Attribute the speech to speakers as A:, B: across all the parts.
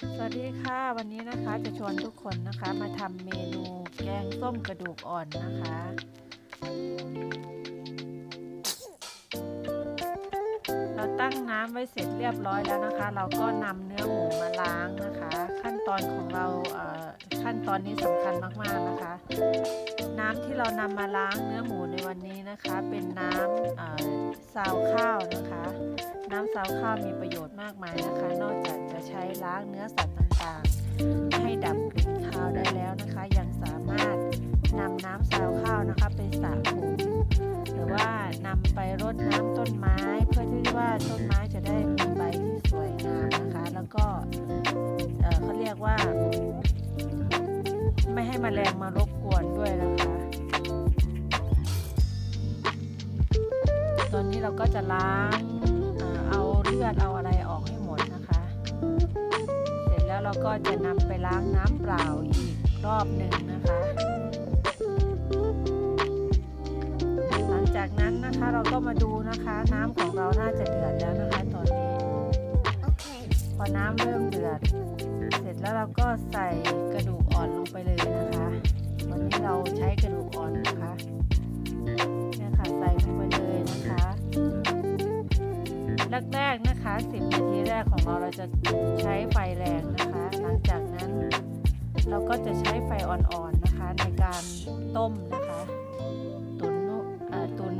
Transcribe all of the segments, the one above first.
A: สวัสดีค่ะ วันนี้นะคะจะชวนทุกคนนะคะมาทำเมนูแกงส้มกระดูกอ่อนนะคะ เราตั้งน้ำไว้เสร็จเรียบร้อยแล้วนะคะ เราก็นำเนื้อหมูมาล้างนะคะ ขั้นตอนของเราเขั้นตอนนี้สำคัญมากๆนะคะ น้ำที่เรานำมาล้างเนื้อหมูในวันนี้นะคะ เป็นน้ำซาวข้าวนะคะ น้ำซาวข้าวมีประโยชน์มากมายนะคะ นอกจากจะใช้ล้างเนื้อสัตว์ต่างๆ ให้ดับกลิ่นคาวได้แล้วนะคะ ยังสามารถนำน้ำซาวข้าวนะคะไปสระผมหรือว่านำไปรดน้ำต้นไม้เพื่อที่ว่าต้นไม้จะได้มีใบที่สวยงามนะคะ แล้วก็เเขาเรียกว่า ไม่ให้มแมลงมารบกวนด้วยนะคะ ตอนนี้เราก็จะล้าง ดเอาอะไรออกให้หมดนะคะ เสร็จแล้วเราก็จะนำไปล้างน้ำเปล่าอีกรอบหนึ่งนะคะ หลังจากนั้นนะคะเราก็มาดูนะคะ น้ำของเราน่าจะเดือดแล้วนะคะตอนนี้
B: Okay.
A: พอน้ำเริ่มเดือด เสร็จแล้วเราก็ใส่กระดูกอ่อนลงไปเลยนะคะ วันนี้เราใช้กระดูกอ่อนนะคะ กของเราเราจะใช้ไฟแรงนะคะ หลังจากนั้นเราก็จะใช้ไฟอ่อนๆนะคะ ในการต้มนะคะ ตุนนุเอ่อตุน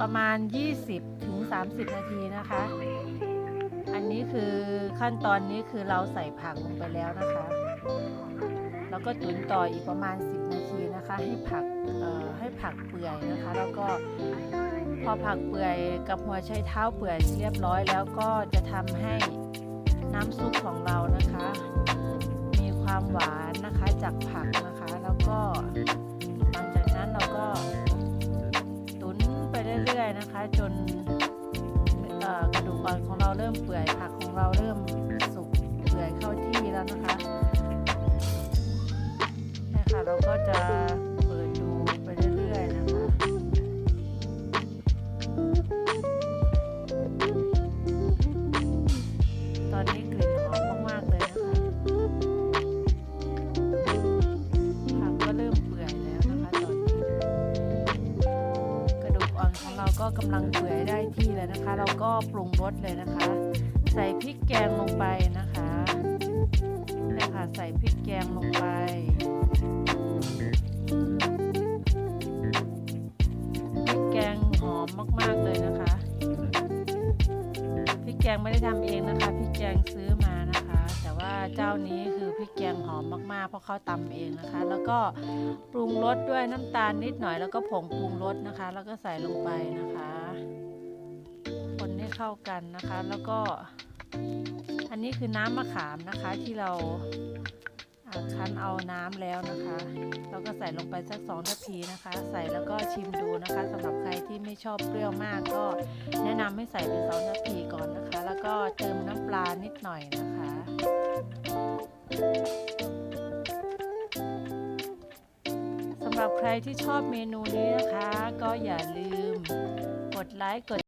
A: ประมาณ20-30ถึง30 นาทีนะคะ อันนี้คือขั้นตอนนี้คือเราใส่ผักลงไปแล้วนะคะ แล้วก็ตุ๋นต่ออีกประมาณ 10 นาทีนะคะ ให้ผักให้ผักเปื่อยนะคะ แล้วก็ พอผักเปื่อยกับหัวไชเท้าเปื่อยเรียบร้อยแล้วก็จะทำให้น้ำซุปของเรานะคะ มีความหวานนะคะจากผักนะคะ แล้วก็หลังจากนั้นเราก็ตุ๋นไปเรื่อยๆนะคะ จนกระดูกอ่อนของเราเริ่มเปื่อยผักของเราเริ่มสุกเปื่อยเข้าที่แล้วนะคะนี่ค่ะเราก็จะ เราก็กำลังเปื่อยได้ที่แล้วนะคะ เราก็ปรุงรสเลยนะคะ ใส่พริกแกงลงไปนะคะนี่ค่ะใส่พริกแกงลงไปพริกแกงหอมมากๆเลยนะคะพริกแกงไม่ได้ทำเองนะคะพริกแกงซื้อมานะคะ เจ้านี้คือพริกแกงหอมมากๆ เพราะเขาตำเองนะคะ แล้วก็ปรุงรสด้วยน้ำตาลนิดหน่อย แล้วก็ผงปรุงรสนะคะ แล้วก็ใส่ลงไปนะคะ คนให้เข้ากันนะคะ แล้วก็อันนี้คือน้ำมะขามนะคะที่เราคั้นเอาน้ำแล้วนะคะเราก็ใส่ลงไปสักสองทัพพีนะคะ ใส่แล้วก็ชิมดูนะคะสำหรับใครที่ไม่ชอบเปรี้ยวมากก็แนะนำให้ใส่เป็นสองทัพพีก่อนนะคะ แล้วก็เติมน้ำปลานิดหน่อยนะคะ สำหรับใครที่ชอบเมนูนี้นะคะ ก็อย่าลืมกดไลค์กด